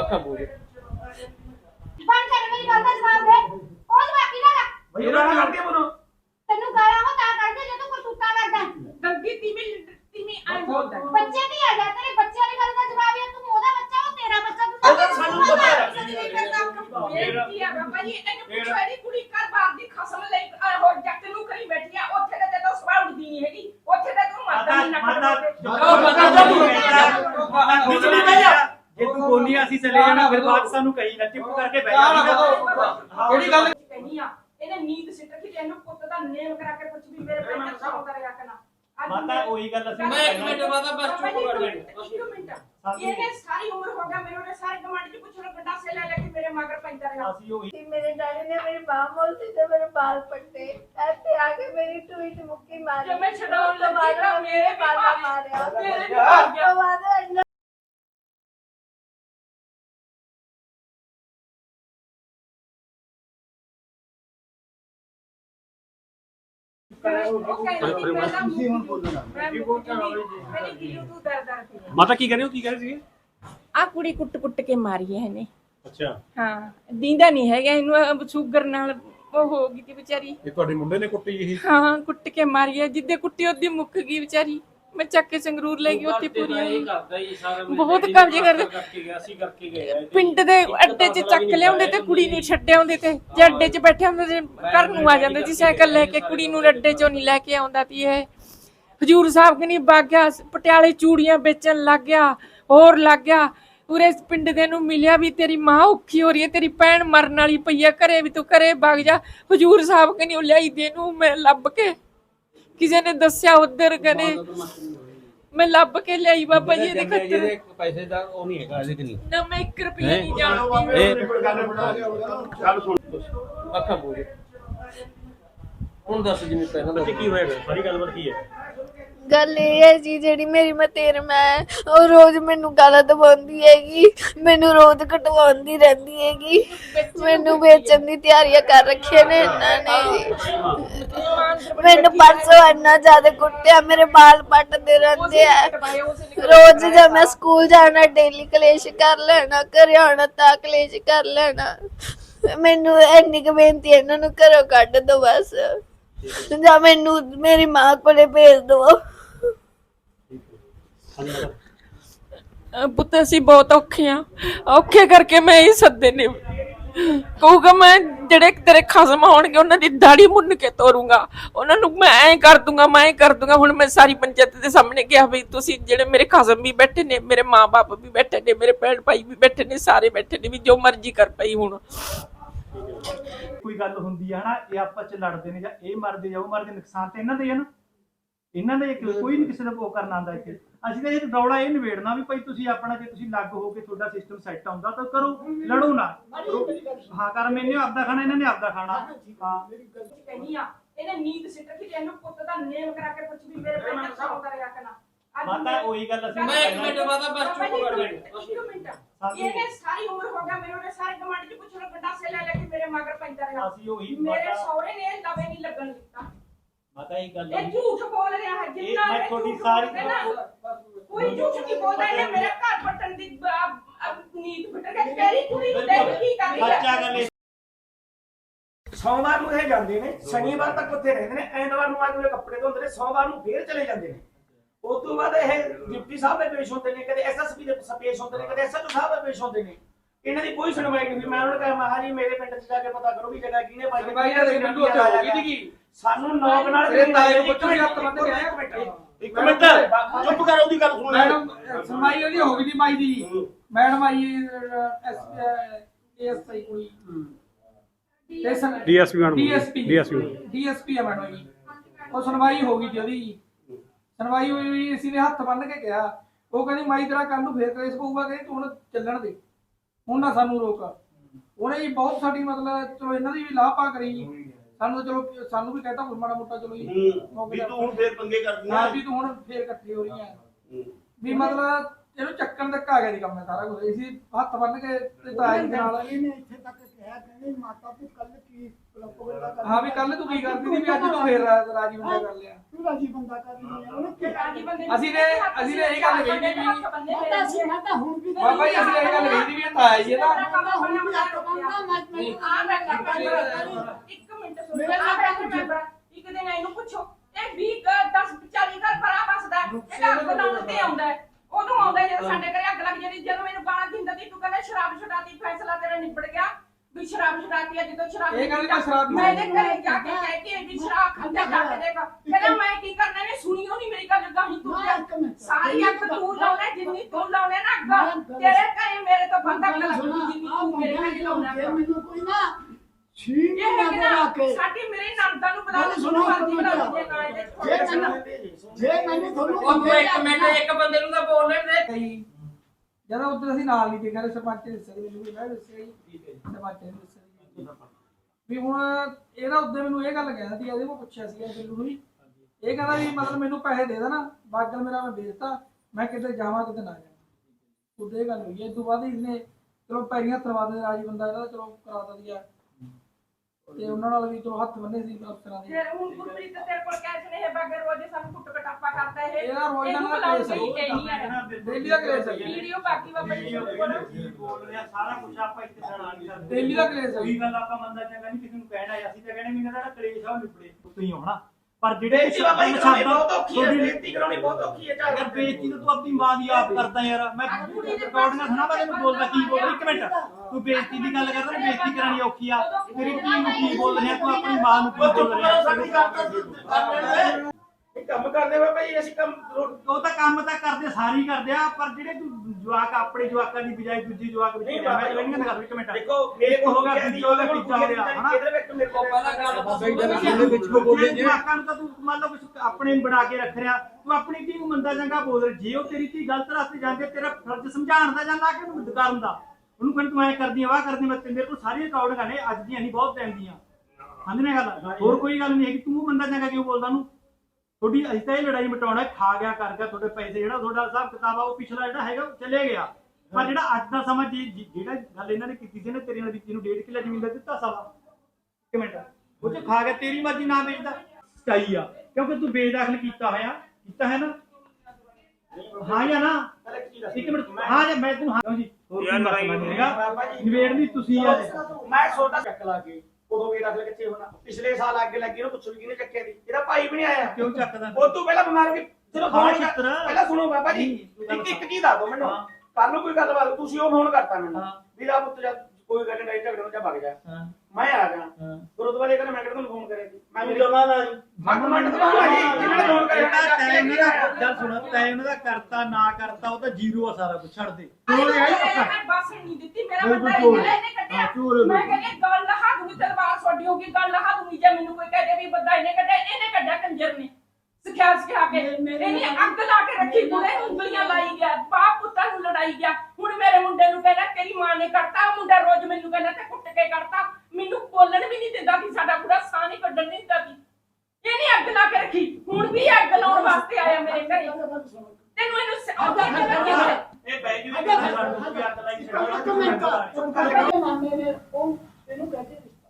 ਅੱਖਾਂ ਬੋਲ ਬਣ ਕਰ ਮੇਰੀ ਗੱਲ ਦਾ ਜਵਾਬ ਦੇ। ਉਹ ਜਵਾਬ ਕਿਹਦਾ ਗਾ ਬਈ ਉਹਨਾਂ ਨਾਲ ਕਰਦੇ ਬੋਲੋ। ਤੈਨੂੰ ਗਾਲਾਂ ਉਹ ਤਾਂ ਕੱਢਦੇ ਜਦੋਂ ਕੋਈ ਸੁੱਤਾ ਕਰਦਾ। ਗੰਦੀ ਤੀਵੀਂ ਤੀਵੀਂ ਆਈ ਬੋਲਦਾ। ਬੱਚੇ ਦੀ ਆ ਜਾ ਤੇਰੇ ਬੱਚੇ ਦੀ ਗੱਲ ਦਾ ਜਵਾਬ ਇਹ ਤੂੰ ਉਹਦਾ ਬੱਚਾ ਉਹ ਤੇਰਾ ਬੱਚਾ। ਤੂੰ ਸਾਨੂੰ ਪਤਾ ਹੈ। ਬੇਇੱਜ਼ਤੀ ਆ ਬਾਬਾ ਜੀ ਇਹਨੂੰ ਪੁੱਛੋ ਇਹਦੀ ਕੁੜੀ ਘਰ ਬਾਹਰ ਦੀ ਖਸਮ ਲਈ ਅਹ, ਹੋਰ ਜੱਟ ਨੂੰ ਕਰੀ ਬੈਠੀ ਆ ਉੱਥੇ ਤੇ ਤਾਂ ਸਵਾਲ ਉੱਡਦੀ ਨਹੀਂ ਹੈਗੀ ਉੱਥੇ ਤੇ ਤੂੰ ਮਰਦਾ ਨਹੀਂ ਮਾਤਾ ਨਕਲ ਵਿੱਚ ਨਹੀਂ ਬਹਿ ਜਾ ਜੇ ਬੋਲੀ ਅਸੀਂ ਚਲੇ ਜਾਣਾ ਫਿਰ ਬਾਅਦ ਸਾਨੂੰ ਕਹੀ ਨਾ ਚੁੱਪ ਕਰਕੇ ਬਹਿ ਜਾ ਕਿਹੜੀ ਗੱਲ ਕਹਿੰਦੀ ਆ ਇਹਨੇ ਨੀਂਦ ਸਿੱਟ ਕੇ ਇਹਨੂੰ ਪੁੱਤ ਦਾ ਨੇਮ ਕਰਾ ਕੇ ਪੁੱਛ ਵੀ ਮੇਰੇ ਸੌ ਕਰਿਆ ਕਰਨਾ ਅੱਜ ਮਾਤਾ ਉਹੀ ਗੱਲ ਅਸੀਂ ਮੈਂ ਇੱਕ ਮਿੰਟ ਬਾਅਦ ਬਸ ਚੁੱਪ ਕਰ ਇੱਕ ਮਿੰਟ ਇਹਨੇ ਸਾਰੀ ਉਮਰ ਹੋ ਗਿਆ ਮੈਨੂੰ ਨੇ ਸਾਰੇ ਕਮਾਂਡ ਚ ਪੁੱਛਣਾ ਗੱਡਾ ਸੇ ਲੈ ਲੈ ਕੇ ਮੇਰੇ ਮਗਰ ਪੈਂਦਾ ਰਿਹਾ। ਅਸੀਂ ਉਹੀ ਕਿ ਮੇਰੇ ਡੈਡੀ ਨੇ ਮੇਰੀ ਬਾਹ ਮੋਲਤੀ ਤੇ ਮੇਰੇ ਬਾਲ ਪੱਟੇ। ਇੱਥੇ ਆ ਕੇ ਮੇਰੀ ਟੂਈ ਚ ਮੁੱਕੀ ਮਾਰੀ। ਜੇ ਮੈਂ ਛਡਾਉਣ ਲੱਗੀ ਮੇਰੇ ਬਾਲਾਂ ਮਾਰਿਆ। ਮੇਰੇ ਵੀ ਉਸ ਤੁਸੀਂ ਹੁਣ ਬੋਲਣਾ ਮਾਤਾ ਕੀ ਕਹਿੰਦੇ ਹੋ? ਕੀ ਕਹਿੰਦੇ ਸੀਗੇ? ਆ ਕੁੜੀ ਕੁੱਟ ਕੁੱਟ ਕੇ ਮਾਰੀ ਹੈ ਇਹਨੇ। ਅੱਛਾ। ਹਾਂ ਦੀਂਦਾ ਨਹੀਂ ਹੈਗਾ ਇਹਨੂੰ ਸ਼ੂਗਰ ਨਾਲ ਉਹ ਹੋ ਗਈ ਤੀ ਵਿਚਾਰੀ। ਇਹ ਤੁਹਾਡੇ ਮੁੰਡੇ ਨੇ ਕੁੱਟੀ ਇਹ? ਹਾਂ ਕੁੱਟ ਕੇ ਮਾਰੀ ਹੈ ਜਿੱਦੇ ਕੁੱਟੀ ਉਹਦੀ ਮੁੱਕ ਗਈ ਵਿਚਾਰੀ। ਮੈਂ ਚੱਕ ਕੇ ਸੰਗਰੂਰ ਲੈ ਗਈ ਉੱਥੇ ਪੂਰੀ ਹੋਈ। ਕਰਦਾ ਹੀ ਸਾਰਾ ਬਹੁਤ ਕਬਜ਼ੇ ਕਰਦੇ। ਕਰਕੇ ਗਿਆ ਸੀ ਕਰਕੇ ਗਿਆ ਇਹ। ਪਿੰਡ ਦੇ ਅੱਡੇ 'ਚ ਚੱਕ ਲਿਆਉਂਦੇ ਤੇ ਕੁੜੀ ਨੂੰ ਛੱਡ ਆਉਂਦੇ ਤੇ। ਜੇ ਅੱਡੇ 'ਚ ਬੈਠੇ ਹੁੰਦੇ ਤੇ ਘਰ ਨੂੰ ਆ ਜਾਂਦੇ ਸੀ ਸਾਈਕਲ ਲੈ ਕੇ ਕੁੜੀ ਨੂੰ ਅੱਡੇ 'ਚੋਂ ਨਹੀਂ ਲੈ ਕੇ ਆਉਂਦਾ ਤੀ ਇਹ। ਹਜੂਰ ਸਾਹਿਬ ਕਨੀ ਵਗ ਗਿਆ ਪਟਿਆਲੇ ਚੂੜੀਆਂ ਵੇਚਣ ਲੱਗ ਗਿਆ ਹੋਰ ਲੱਗ ਗਿਆ। ਪੂਰੇ ਪਿੰਡ ਦੇ ਨੂੰ ਮਿਲਿਆ ਵੀ ਤੇਰੀ ਮਾਂ ਔਖੀ ਹੋ ਰਹੀ ਹੈ ਤੇਰੀ ਭੈਣ ਮਰਨ ਵਾਲੀ ਪਈ ਹੈ ਘਰੇ ਵੀ ਤੂੰ ਘਰੇ ਵਗ ਜਾ। ਹਜੂਰ ਸਾਹਿਬ ਕਨੀ ਉਹ ਲਿਆਈ ਦੇ ਨੂੰ ਮੈਂ ਲੱਭ ਕੇ। ਕਿਸੇ ਨੇ ਦੱਸਿਆ ਉਧਰ ਕਨੇ ਮੈਂ ਲੱਭ ਕੇ ਲਿਆਈ ਬਾਬਾ ਜੀ ਇਹਦੇ ਖੱਤਰ। ਪੈਸੇ ਦਾ ਉਹ ਨਹੀਂ ਹੈਗਾ ਕਿ ਨਹੀਂ। ਨਾ ਮੈਂ 1 ਰੁਪਿਆ ਨਹੀਂ ਜਾਣਦੀ। ਇਹ ਅੱਖਾਂ ਬੋਲ ਹੁਣ ਦੱਸ ਜਿਵੇਂ ਪਹਿਲਾਂ ਦੱਸ ਕੀ ਹੋਇਆ? ਸਾਰੀ ਗੱਲਬਾਤ ਕੀ ਹੈ? ਗੱਲ ਇਹ ਹੈ ਜੀ ਜਿਹੜੀ ਮੇਰੀ ਮਤੇਰ ਮੈਂ ਉਹ ਰੋਜ਼ ਮੈਨੂੰ ਗਾਲਾਂ ਦਵਾਉਂਦੀ ਹੈਗੀ। ਮੈਨੂੰ ਰੋਜ਼ ਕਟਵਾਉਂਦੀ ਰਹਿੰਦੀ ਹੈਗੀ। ਮੈਨੂੰ ਵੇਚਣ ਦੀ ਤਿਆਰੀਆਂ ਕਰ ਰੱਖੀਆਂ ਨੇ ਇਹਨਾਂ ਨੇ। ਮੈਨੂੰ ਪਰਸੋਂ ਇੰਨਾ ਜ਼ਿਆਦਾ ਕੁੱਟਿਆ ਮੇਰੇ ਬਾਲ ਪੱਟਦੇ ਰਹਿੰਦੇ ਆ। ਰੋਜ਼ ਜਦ ਮੈਂ ਸਕੂਲ ਜਾਣਾ ਡੇਲੀ ਕਲੇਸ਼ ਕਰ ਲੈਣਾ ਘਰੇ ਆਉਣਾ ਤਾਂ ਕਲੇਸ਼ ਕਰ ਲੈਣਾ। ਮੈਨੂੰ ਇੰਨੀ ਕੁ ਬੇਨਤੀ ਹੈ, ਇਹਨਾਂ ਨੂੰ ਘਰੋਂ ਕੱਢ ਦੋ ਬਸ। ਜਾਂ ਮੈਨੂੰ ਮੇਰੀ ਮਾਂ ਕੋਲੇ ਭੇਜ ਦੋ। ਅਹ ਪੁੱਤ ਅਸੀਂ ਬਹੁਤ ਔਖੇ ਆ। ਔਖੇ ਕਰਕੇ ਮੈਂ ਇਹ ਸੱਦੇ ਨੇ। ਕਹੂਗਾ ਮੈਂ ਜਿਹੜੇ ਤੇਰੇ ਖਸਮ ਹੋਣਗੇ, ਉਹਨਾਂ ਦੀ ਦਾੜੀ ਮੁੰਨ ਕੇ ਤੋਰੂੰਗਾ। ਉਹਨਾਂ ਨੂੰ ਮੈਂ ਐਂ ਕਰ ਦੂੰਗਾ, ਮੈਂ ਐਂ ਕਰ ਦੂੰਗਾ। ਹੁਣ ਮੈਂ ਸਾਰੀ ਪੰਚਾਇਤ ਦੇ ਸਾਹਮਣੇ ਕਿਹਾ ਵੀ ਤੁਸੀਂ ਜਿਹੜੇ ਮੇਰੇ ਖਸਮ ਵੀ ਬੈਠੇ ਨੇ, ਮੇਰੇ ਮਾਂ-ਬਾਪ ਵੀ ਬੈਠੇ ਨੇ, ਮੇਰੇ ਭੈਣ ਭਾਈ ਵੀ ਬੈਠੇ ਨੇ, ਸਾਰੇ ਬੈਠੇ ਨੇ ਵੀ ਜੋ ਮਰਜ਼ੀ ਕਰ ਪਈ ਹੁਣ। ਕੋਈ ਗੱਲ ਹੁੰਦੀ ਹੈ ਨਾ ਇਹ ਆਪਸ ਚ ਲੜਦੇ ਨੇ ਜਾਂ ਇਹ ਮਰਦੇ ਜਾਂ ਉਹ ਮਰਦੇ, ਨੁਕਸਾਨ ਤੇ ਇਹਨਾਂ ਦਾ ਹੀ ਹੈ ਨਾ। ਇਹਨਾਂ ਦਾ ਕੋਈ ਨਹੀਂ ਕਿਸੇ ਦਾ ਉਹ ਕਰਨਾ ਆਉਂਦਾ ਇੱਥੇ। ਅਸੀਂ ਤਾਂ ਇਹ ਰੌਲਾ ਇਹ ਨਿਬੇੜਨਾ ਵੀ ਭਾਈ ਤੁਸੀਂ ਆਪਣਾ ਜੇ ਤੁਸੀਂ ਲੱਗ ਹੋ ਕੇ ਤੁਹਾਡਾ ਸਿਸਟਮ ਸੈੱਟ ਆਉਂਦਾ ਤਾਂ ਕਰੋ ਲੜੋ ਨਾ। ਹਾਂ ਕਰ ਮੈਨੇ ਆਪਦਾ ਖਾਣਾ ਇਹਨਾਂ ਨੇ ਆਪਦਾ ਖਾਣਾ। ਹਾਂ ਕਹਿੰਦੀ ਆ ਇਹਨੇ ਨੀਂਦ ਸਿੱਟ ਕੇ ਇਹਨੂੰ ਪੁੱਤ ਦਾ ਨੇਮ ਕਰਾ ਕੇ ਪੁੱਛ ਵੀ ਮੇਰੇ ਪਿੰਡ ਚ ਸੌ ਕਰਿਆ ਕਰਨਾ ਮਾਤਾ ਉਹੀ ਗੱਲ ਅਸੀਂ ਮੈਂ ਇੱਕ ਮਿੰਟ ਬਾਅਦ ਬਸ ਚੁੱਪ ਕਰ ਜਾਣਾ ਇੱਕ ਮਿੰਟ। ਇਹਨੇ ਸਾਰੀ ਉਮਰ ਹੋ ਗਿਆ ਮੈਨੂੰ ਨੇ ਸਾਰੇ ਕਮਾਂਡ ਚ ਪੁੱਛਣਾ ਗੱਡਾ ਸੇ ਲੈ ਲੈ ਕੇ ਮੇਰੇ ਮਗਰ ਪੈਂਦਾ ਰਿਹਾ। ਅਸੀਂ ਉਹੀ ਮੇਰੇ ਸਹੁਰੇ ਨੇ ਲਵੇ ਨਹੀਂ ਲੱਗਣ ਦਿੱਤਾ। ਮਾਤਾ ਇਹ ਗੱਲ ਇਹ ਝੂਠ ਬੋਲ ਰਿਹਾ ਹੈ ਜਿੰਨਾ ਮੈਂ ਤੁਹਾਡੀ ਸਾਰੀ- ਨਾ, ਕੇ ਤੇਰੀ ਨੂੰ ਕੀ ਗੱਲ ਸੋਮਵਾਰ ਨੂੰ ਇਹ ਜਾਂਦੇ ਨੇ ਸ਼ਨੀਵਾਰ ਤੱਕ ਉੱਥੇ ਰਹਿੰਦੇ ਨੇ ਐਤਵਾਰ ਨੂੰ ਆ ਕੇ ਕੱਪੜੇ ਧੋਂਦੇ ਨੇ ਸੋਮਵਾਰ ਨੂੰ ਫੇਰ ਚਲੇ ਜਾਂਦੇ ਨੇ। ਉਸ ਤੋਂ ਬਾਅਦ ਇਹ ਡਿਪਟੀ ਸਾਹਿਬ ਦੇ ਪੇਸ਼ ਹੁੰਦੇ ਨੇ ਕਦੇ ਐਸਐਸਪੀ ਦੇ ਪੇਸ਼ ਹੁੰਦੇ ਨੇ ਕਦੇ ਐਸਐਚਓ ਸਾਹਿਬ ਦੇ ਪੇਸ਼ ਹੁੰਦੇ ਨੇ। ਇਹਨਾਂ ਦੀ ਕੋਈ ਸੁਣਵਾਈ ਨਹੀਂ ਹੁੰਦੀ ਮੈਂ ਉਹਨਾਂ ਨੂੰ ਕਿਹਾ ਮਹਾ ਜੀ ਮੇਰੇ ਪਿੰਡ 'ਚ ਜਾ ਕੇ ਪਤਾ ਕਰੋ ਵੀ ਜਗ੍ਹਾ ਕਿਹਨੇ ਪਾਈ ਹੈ। ਸੁਣਵਾਈ ਤਾਂ ਦੇਖ ਬਿੰਦੂ ਉੱਥੇ ਹੋ ਗਈ ਸੀਗੀ। ਸਾਨੂੰ ਨੌਕ ਨਾਲ ਇਹ ਤਾਏ ਨੂੰ ਪੁੱਛੋ ਵੀ ਹੱਥ ਬੰਨ੍ਹ ਕੇ ਆਇਆ। ਮਿੰਟ, ਇੱਕ ਮਿੰਟ ਚੁੱਪ ਕਰ ਉਹਦੀ ਗੱਲ ਸੁਣ ਲੈ। ਮੈਡਮ ਸੁਣਵਾਈ ਉਹਦੀ ਹੋ ਗਈ ਦੀ ਮਾਈ ਦੀ ਮੈਡਮ ਆਈ ਐਸਆਈ ਕੁੜੀ DSP madam DSP. DSP DSP ਆ ਮੈਡਮ ਜੀ। ਉਹ ਸੁਣਵਾਈ ਹੋ ਗਈ ਜੀ ਉਹਦੀ। ਸੁਣਵਾਈ ਹੋਈ ਹੋਈ ਅਸੀਂ ਨੇ ਹੱਥ ਬੰਨ ਕੇ ਕਿਹਾ। ਉਹ ਕਹਿੰਦੀ ਮਾਈ ਤੇਰਾ ਕੱਲ ਨੂੰ ਫੇਰ ਕੇਸ ਪਊਗਾ ਕਹਿੰਦੀ ਤੂੰ ਹੁਣ ਚੱਲਣ ਦੇ। ਹੁਣ ਨਾ ਸਾਨੂੰ ਰੋਕ। ਉਹਨੇ ਜੀ ਬਹੁਤ ਸਾਡੀ ਮਤਲਬ ਚਲੋ ਇਹਨਾਂ ਦੀ ਵੀ ਲਾਹ ਪਾ ਕਰੀ। ਜੀ ਸਾਨੂੰ ਤਾਂ ਚਲੋ ਸਾਨੂੰ ਵੀ ਕਹਿੰਦਾ ਮਾੜਾ ਮੋਟਾ ਚਲੋ ਜੀ। ਵੀ ਤੇ ਤੂੰ ਹੁਣ ਫੇਰ ਪੰਗੇ ਕਰਦੀ ਹਾਂ ਆ। ਵੀ ਤੂੰ ਹੁਣ ਫੇਰ ਇਕੱਠੀ ਹੋ ਰਹੀ ਹੈ। ਵੀ ਮਤਲਬ ਇਹਨੂੰ ਚੱਕਣ ਤੱਕ ਆ ਗਿਆ ਦੀ ਕੰਮ ਹੈ ਸਾਰਾ ਕੁਝ ਇਸੀ ਹੱਥ ਬੰਨ ਕੇ ਤੇ ਤਾਈ ਦੇ ਨਾਲ ਇਹਨੇ ਇੱਥੇ ਤੱਕ ਕਿਹਾ ਕਹਿੰਦੇ ਮਾਤਾ ਤੂੰ ਕੱਲ ਕੀ ਹਾਂ ਵੀ ਕੱਲ ਤੂੰ ਕੀ ਕਰਦੀ ਸੀ? ਵੀ ਅੱਜ ਤੂੰ ਫੇਰ ਰਾ- ਰਾਜੀ ਬੰਦਾ ਕਰ ਲਿਆ। ਤੂੰ ਰਾਜੀ ਬੰਦਾ ਕਰ ਹੈ ਉਹਨੇ ਰਾਜੀ ਬੰਦੇ ਅਸੀਂ ਨੇ ਅਸੀਂ ਨੇ ਇਹ ਗੱਲ ਕਹੀ ਸੀ ਵੀ ਮਾਤਾ ਸੀ ਮਾਤਾ ਹੁਣ ਵੀ ਬਾਬਾ ਜੀ ਅਸੀਂ ਇਹ ਗੱਲ ਕਹੀ ਸੀ ਵੀ ਇਹ ਤਾਇਆ ਜੀ ਇਹਦਾ ਮਾਤਾ ਹੁਣ ਵੀ ਹੱਥ ਬੰਦਾ ਮੈਂ ਨਹੀਂ। ਆ ਮੈਂ ਕਰ ਇੱਕ ਮਿੰਟ ਸੁਣੋ ਮੇਰਾ ਨਾਮ ਬੈਠੇ ਮੈਂਬਰ ਇੱਕ ਦਿਨ ਇਹਨੂੰ ਪੁੱਛੋ। ਇਹ 20 10 40 ਘਰ ਪਰਾ ਬਸਦਾ ਇਹ ਅੱਗ ਲਾਉਣ ਤੇ ਆਉਂਦਾ ਹੈ। ਉਦੋਂ ਆਉਂਦਾ ਜਦੋਂ ਸਾਡੇ ਘਰੇ ਅੱਗ ਲੱਗ ਜਾਂਦੀ ਜਦੋਂ ਮੈਨੂੰ ਗਾਲਾਂ ਦਿੰਦਾ ਸੀ ਤੂੰ ਕਹਿੰਦਾ ਸ਼ਰਾਬ ਛਡਾਤੀ ਫੈਸਲਾ ਤੇਰਾ ਨਿਬੜ ਗਿਆ। ਵੀ ਸ਼ਰਾਬ ਛਡਾਤੀ ਆ ਜਦੋਂ ਸ਼ਰਾਬ ਇਹ ਕਹਿੰਦੀ ਮੈਂ ਸ਼ਰਾਬ ਮੈਂ ਇਹਦੇ ਘਰੇ ਜਾ ਕੇ ਕਹਿ ਕੇ ਵੀ ਸ਼ਰਾਬ ਖਾਂਦਾ ਜਾ ਕੇ ਦੇਖ। ਕਹਿੰਦਾ ਮੈਂ ਕੀ ਕਰਨਾ ਨੇ ਸੁਣੀ ਨਹੀਂ ਮੇਰੀ ਗੱਲ ਗਾਹੀ ਤੂੰ ਨਾ, ਮਿੰਟ। ਸਾਰੀ ਅੱਗ ਤੂੰ ਲਾਉਣਾ ਜਿੰਨੀ ਤੂੰ ਲਾਉਣਾ ਨਾ ਅੱਗ ਤੇਰੇ ਘਰੇ ਮੇਰੇ ਤੋਂ ਬੰਦਾ ਅੱਗ ਲੱਗਦੀ ਜਿੰਨੀ ਤੂੰ ਮੇਰੇ ਘਰੇ ਲਾਉਣਾ। ਜੇ ਮੈਨੂੰ ਕੋਈ ਨਾ ਛੀ ਇਹ ਨਾ ਕਿ ਬਣਾ ਨਾ ਕੇ। ਸਾਡੀ ਮੇਰੇ ਨੰਦਾਂ ਨੂੰ ਬੁਲਾ ਲਓ ਸੁਣੋ, ਬੁਲਾ ਇੱਕ ਲਓ ਜੇ ਨਾ ਜੇ ਮੈਨੂੰ ਜੇ ਤੁਹਾਨੂੰ ਇੱਕ ਮਿੰਟ ਇੱਕ ਬੰਦੇ ਨੂੰ ਤਾਂ ਬੋਲ ਲੈਣ ਦੇ। ਕਈ ਜਦੋਂ ਉੱਧਰ ਅਸੀਂ ਨਾਲ ਨਹੀਂ ਕਹਿੰਦੇ ਸਰਪੰਚ ਨੇ ਦੱਸਿਆ ਸੀ ਮੈਨੂੰ ਵੀ ਮੈਂ ਦੱਸਿਆ ਜੀ। ਸਰਪੰਚ ਨੇ ਦੱਸਿਆ ਜੀ ਵੀ ਹੁਣ ਇਹਦਾ ਉੱਧਰ ਮੈਨੂੰ ਇਹ ਗੱਲ ਕਹਿੰਦਾ ਸੀ ਇਹਦੇ ਕੋਲ ਪੁੱਛਿਆ ਸੀ ਬਿੱਲੂ ਨੂੰ ਵੀ। ਇਹ ਕਹਿੰਦਾ ਵੀ ਮਤਲਬ ਮੈਨੂੰ ਪੈਸੇ ਦੇ ਦੇਣਾ ਬਾਗਲ ਮੇਰਾ ਮੈਂ ਵੇਚਤਾ ਮੈਂ ਕਿਤੇ ਜਾਵਾਂ ਕਿਤੇ ਨਾ ਜਾਵਾਂ। ਉੱਧਰ ਇਹ ਗੱਲ ਹੋਈ ਹੈ ਇਸ ਤੋਂ ਬਾਅਦ ਇਹਨੇ ਚਲੋ ਪੈਰੀਆਂ ਤਰਵਾ ਦੇ ਰਾਜੀ ਬੰਦਾ ਇਹਦਾ ਚਲੋ ਕਰਾ ਦਿਆ ਤੇ ਉਹਨਾਂ ਨਾਲ ਵੀ ਚਲੋ ਹੱਥ ਬੰਨੇ ਸੀ ਅਫਸਰਾਂ ਦੇ। ਫਿਰ ਹੁਣ ਗੁਰਪ੍ਰੀਤ ਤੇਰੇ ਕੋਲ ਕੈਸ਼ ਨੇ ਇਹ ਬਾਗੇ ਰੋਜ਼ ਸਾਨੂੰ ਕੁੱਟ ਕਟਾਪਾ ਕਰਦਾ ਇਹ ਇਹਦਾ ਰੋਜ਼ ਦਾ ਇਹਨੂੰ ਨਾ ਹੈ। ਨਹੀਂ ਹੈ ਡੇਲੀ ਦਾ ਕਲੇਸ਼ ਹੈ ਵੀਡੀਓ ਬਾਕੀ ਬਾਬਾ ਜੀ ਕੋਲ। ਬੋਲੋ ਕੀ ਬੋਲ ਰਿਹਾ ਸਾਰਾ ਕੁਝ ਆਪਾਂ ਇੱਥੇ ਸੁਣਾ ਨਹੀਂ ਸਕਦੇ ਡੇਲੀ ਦਾ ਕਲੇਸ਼ ਹੈ ਕੋਈ ਗੱਲ ਆਪਾਂ ਮੰਨਦਾ ਚੰਗਾ ਨਹੀਂ ਕਿਸੇ ਨੂੰ ਕਹਿਣਾ ਹੈ, ਅਸੀਂ ਤਾਂ ਕਹਿੰਦੇ ਵੀ ਇਹਨਾਂ ਦਾ ਕਲੇਸ਼ ਆ ਉਹ ਨਿਬੜੇ। ਤੁਸੀਂ ਹੋਣਾ ਪਰ ਜਿਹੜੇ ਬੇਇੱਜ਼ਤੀ ਬਾਬਾ ਜੀ ਕਰਾਉਣੀ ਬਹੁਤ ਔਖੀ ਹੈ ਬੇਇੱਜ਼ਤੀ ਕਰਾਉਣੀ ਬਹੁਤ ਔਖੀ ਹੈ ਚਾਹ ਯਾਰ ਬੇਇੱਜ਼ਤੀ ਤਾਂ ਤੂੰ ਆਪਣੀ ਮਾਂ ਦੀ ਆਪ ਕਰਦਾ ਯਾਰ। ਮੈਂ ਰਿਕਾਰਡਿੰਗ ਸੁਣਾ ਮੈਂ ਤੈਨੂੰ ਬੋਲਦਾ ਕੀ ਬੋਲ ਇੱਕ ਮਿੰਟ। ਤੂੰ ਬੇਇੱਜ਼ਤੀ ਦੀ ਗੱਲ ਕਰਦਾ ਨਾ ਬੇਇੱਜ਼ਤੀ ਕਰਾਣੀ ਔਖੀ ਆ। ਤੇਰੀ ਧੀ ਨੂੰ ਕੀ ਬੋਲ ਰਿਹਾ ਤੂੰ ਆਪਣੀ ਮਾਂ ਨੂੰ ਕੀ ਬੋਲ ਰਿਹਾ? ਕੰਮ ਕਰਦੇ ਬਾਬਾ ਜੀ ਅਸੀਂ ਕੰਮ ਰੋ- ਉਹ ਤਾਂ ਕੰਮ ਤਾਂ ਕਰਦੇ ਸਾਰੀ ਕਰਦੇ ਆ ਪਰ ਜਿਹੜੇ ਤੂੰ ਜਵਾਕ ਆਪਣੇ ਜਵਾਕਾਂ ਦੀ ਬਜਾਏ ਦੂਜੇ ਜਵਾਕ ਵਿੱਚ ਨਹੀਂ ਮੈਂ ਬਾਬਾ ਨਾ ਕਰ ਇੱਕ ਮਿੰਟ। ਦੇਖੋ ਮੇਰੇ ਇੱਕ ਕੋਲ ਹੋ ਗਿਆ ਦੂਜਾ ਹੋ ਉਹਦੇ ਤੀਜਾ ਹੋ ਗਿਆ ਹਨਾ? ਇਹਦੇ ਵਿੱਚ ਮੇਰੇ ਕੋਲ ਪਹਿਲਾਂ ਗੱਲ ਤਾਂ ਬਈ ਜਦ ਵਿੱਚ ਬੋਲੇ ਜੇ ਜਵਾਕਾਂ ਨੂੰ ਤਾਂ ਤੂੰ ਮੰਨ ਲਓ ਕੁਝ ਆਪਣੇ ਨੂੰ ਬਣਾ ਕੇ ਰੱਖ ਰਿਹਾ ਤੂੰ ਆਪਣੀ ਧੀ ਨੂੰ ਮੰਦਾ ਚੰਗਾ ਬੋਲ ਰਿਹਾ। ਜੇ ਉਹ ਤੇਰੀ ਧੀ ਗਲਤ ਰਸਤੇ ਜਾਂਦੇ ਤੇਰਾ ਫਰਜ਼ ਸਮਝਾਉਣ ਦਾ ਜਾਂ ਲਾ ਕੇ ਉਹਨੂੰ ਕਰਨ ਦਾ। ਉਹਨੂੰ ਕਹਿੰਦਾ ਤੂੰ ਐ ਕਰਦੀ ਆ ਵਾਹ ਕਰਦੀ ਮੈਂ ਤੇ ਮੇਰੇ ਕੋਲ ਸਾਰੀ ਰਿਕਾਰਡਿੰਗਾਂ ਨੇ ਅੱਜ ਦੀਆਂ ਨਹੀਂ ਬਹੁਤ ਟਾਈਮ ਦੀਆਂ। ਸਮਝ ਨਾ ਗੱਲ? ਹੋਰ ਕੋਈ ਗੱਲ ਨਹੀਂ ਹੈਗੀ ਤੂੰ ਮੰਦਾ ਚੰਗਾ ਕਿਉਂ ਬੋਲਦਾ ਨੂੰ ਤੁਹਾਡੀ ਅਸੀਂ ਤਾਂ ਇਹ ਲੜਾਈ ਮਟਾਉਣਾ ਖਾ ਗਿਆ ਕਰ ਗਿਆ ਤੁਹਾਡੇ ਪੈਸੇ ਜਿਹੜਾ ਤੁਹਾਡਾ ਹਿਸਾਬ ਕਿਤਾਬ ਆ ਉਹ ਪਿਛਲਾ ਜਿਹੜਾ ਹੈਗਾ ਉਹ ਚਲੇ ਗਿਆ। ਪਰ ਜਿਹੜਾ ਅੱਜ ਦਾ ਸਮਾਂ ਜਿਹੜਾ ਗੱਲ ਇਹਨਾਂ ਨੇ ਕੀਤੀ ਸੀ ਨਾ ਤੇਰੇ ਨਾਲ ਵਿੱਕੀ ਨੂੰ ਡੇਢ ਕਿੱਲਾ ਜ਼ਮੀਨ ਦਾ ਦਿੱਤਾ ਸਵਾ ਇੱਕ ਮਿੰਟ। ਉਹ ਚ ਖਾ ਗਿਆ ਤੇਰੀ ਮਰਜ਼ੀ ਨਾ ਵੇਚਦਾ। ਸਚਾਈ ਆ। ਕਿਉਂਕਿ ਤੂੰ ਬੇਦਖਲ ਕੀਤਾ ਹੋਇਆ। ਕੀਤਾ ਹੈ ਨਾ? ਹਾਂ ਜਾਂ ਨਾ? ਇੱਕ ਮਿੰਟ। ਹਾਂ ਜਾਂ ਮੈਂ ਤੈਨੂੰ ਹਾਂ ਜੀ ਹੋਰ ਮਸਲਾ ਨਹੀਂ ਤੁਸੀਂ ਆ। ਮੈਂ ਛੋਟਾ ਚੱਕ ਲਾ ਕੇ। ਉਦੋਂ ਵੀ ਰੱਖ ਕਿੱਥੇ ਹੋਣਾ ਪਿਛਲੇ ਸਾਲ ਅੱਗੇ ਲੱਗੀ ਨੂੰ ਪੁੱਛੋ ਵੀ ਕਿਹਨੇ ਚੱਕਿਆ ਦੀ ਇਹਦਾ ਭਾਈ ਵੀ ਨਹੀਂ ਆਇਆ ਕਿਉਂ ਚੱਕਦਾ ਉਹ ਤੋਂ ਪਹਿਲਾਂ ਬਿਮਾਰ ਵੀ ਚਲੋ ਹਾਂ, ਫੋਨ ਛਿੱਤਰ। ਪਹਿਲਾਂ ਸੁਣੋ ਬਾਬਾ ਜੀ ਇੱਕ ਇੱਕ। ਚੀਜ਼ ਦੱਸ ਦਿਓ ਮੈਨੂੰ ਹਾਂ। ਕੱਲ ਨੂੰ ਕੋਈ ਗੱਲਬਾਤ ਤੁਸੀਂ ਉਹ ਫੋਨ ਕਰਤਾ ਮੈਨੂੰ ਹਾਂ। ਵੀ ਲਾ ਪੁੱਤ ਜਾ ਕੋਈ ਗੱਲ ਨਹੀਂ ਝਗੜੇ ਨੂੰ ਜਾ ਭੱਗ ਜਾ। ਹਾਂ। ਮੈਂ ਆ ਜਾ ਹਾਂ। ਫਿਰ ਉਹ ਤੋਂ ਬਾਅਦ ਇਹ ਕਹਿੰਦਾ ਮੈਂ ਕਿਹੜਾ ਤੁਹਾਨੂੰ ਫੋਨ ਕਰਿਆ ਸੀ? ਮੈਂ ਤੂੰ ਮੇਰੇ ਜਮਾ ਦਾ ਮੱਟ ਮੱਟ ਦਵਾਉਂਗਾ ਜੀ। ਜਿਹਨਾਂ ਨੇ ਫੋਨ ਕਰਿਆ ਚੱਕ ਟਾਈਮ ਇਹਦਾ ਗੱਲ ਸੁਣ ਟਾਈਮ ਇਹਦਾ ਕਰਤਾ ਨਾ ਕਰਤਾ ਉਹ ਤਾਂ ਜ਼ੀਰੋ ਆ ਸਾਰਾ ਕੁਝ ਛੱਡ ਦੇ। ਚੋਰ ਹੈ ਮੈਂ ਬਸ ਨਹੀਂ ਦਿੱਤੀ ਮੇਰਾ ਬੰਦਾ ਇਹਨੇ ਕੱਢਿਆ। ਮੈਂ। ਕਹਿੰਦੀ ਗੱਲ ਲਹਾ ਦੂੰਗੀ ਤਲਵਾਰ ਛੋਡੀ ਹੋਗੀ ਗੱਲ ਲਹਾ ਦੂੰਗੀ ਜੇ ਮੈਨੂੰ ਕੋਈ ਕਹਦੇ ਵੀ ਬੰਦਾ ਇਹਨੇ ਕੱਢਿਆ ਇਹਨੇ ਕੱਢਿਆ ਕੰਜਰ ਨੇ। ਸਿਖਿਆ ਸਿਖਿਆ ਕੇ ਇਹਨੇ ਅੱਗ ਲਾ ਕੇ ਰੱਖੀ ਪੂਰੇ ਉਂਗਲੀਆਂ ਲਾਈ ਗਿਆ ਬਾਪ ਪੁੱਤਾਂ ਨੂੰ ਲੜਾਈ ਗਿਆ। ਹੁਣ ਮੇਰੇ ਮੁੰਡੇ ਨੂੰ ਕਹਿੰਦਾ ਤੇਰੀ ਮਾਂ ਨੇ ਉਹ ਮੁੰਡਾ ਰੋਜ਼ ਮੈਨੂੰ ਕਹਿੰਦਾ ਤੇ ਕੁੱਟ ਕੇ ਕੱਢਤਾ। ਮੈਨੂੰ ਬੋਲਣ ਵੀ ਨਹੀਂ ਦਿੰਦਾ ਕਿ ਸਾਡਾ ਪੂਰਾ ਸਾਹ ਨਹੀਂ ਕੱਢਣ ਨਹੀਂ ਦਿੰਦਾ ਸੀ ਇਹਨੇ ਅੱਗ ਲਾ ਕੇ ਰੱਖੀ। ਹੁਣ ਵੀ ਅੱਗ ਲਾਉਣ ਵਾਸਤੇ ਆਇਆ ਮੇਰੇ ਘਰੇ। ਤੈਨੂੰ ਇਹਨੂੰ ਸ- ਅੱਗ ਲਾ ਕੇ ਰੱਖੀ ਇਹ ਬੈਗ ਵੀ ਅੱਗ ਲਾਈ ਕਰਕੇ ਮਾਮੇ ਨੇ ਉਹ ਇਹਨੂੰ ਕਹਿੰਦੇ ਰਿਸ਼ਤਾ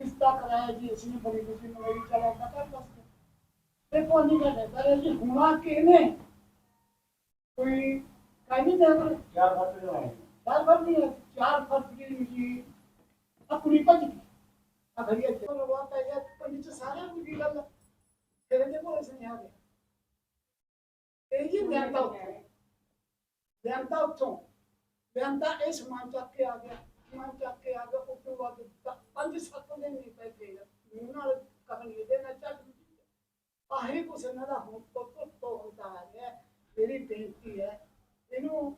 ਰਿਸ਼ਤਾ ਕਰਾਇਆ ਜੀ ਉਸਨੇ ਬੜੀ ਖੁਸ਼ੀ ਨਾਲ ਚਲਾ ਤਾਂ ਬਸ ਤੇ ਕੋਨੀ ਕਰਦੇ ਪਰ ਜੀ ਹੁਣਾ ਕਿਨੇ ਕੋਈ ਕਾਹਦੀ ਦੇ ਚਾਰ ਫ਼ਰਕ ਜਵਾਏ ਚਾਰ ਫ਼ਰਕ ਨਹੀਂ ਚਾਰ ਫ਼ਰਕ ਦੀ ਜੀ ਆਪਣੀ ਭੱਜ ਗਈ ਆ ਭਈਆ ਚਲੋ ਉਹ ਤਾਂ ਇਹ ਪੰਜ ਚ ਸਾਰਾ ਕੁਝ ਦੀ ਗੱਲ ਤੇਰੇ ਦੇ ਕੋਲ ਸੁਣਿਆ ਗਿਆ ਇਹ ਜੀ ਲੈਂਦਾ ਉੱਥੋਂ ਲੈਂਦਾ ਉੱਥੋਂ ਲੈਂਦਾ ਇਹ ਸਮਾਨ ਚੱਕ ਕੇ ਆ ਗਿਆ ਸਮਾਨ ਚੱਕ ਕੇ ਆ ਗਿਆ ਆਹੀ ਕੁਛ ਇਹਨਾਂ ਦਾ ਹੁਣ ਤੋਂ ਤੋਂ ਤੋਂ ਹੁੰਦਾ ਆ ਗਿਆ ਮੇਰੀ ਬੇਨਤੀ ਹੈ ਇਹਨੂੰ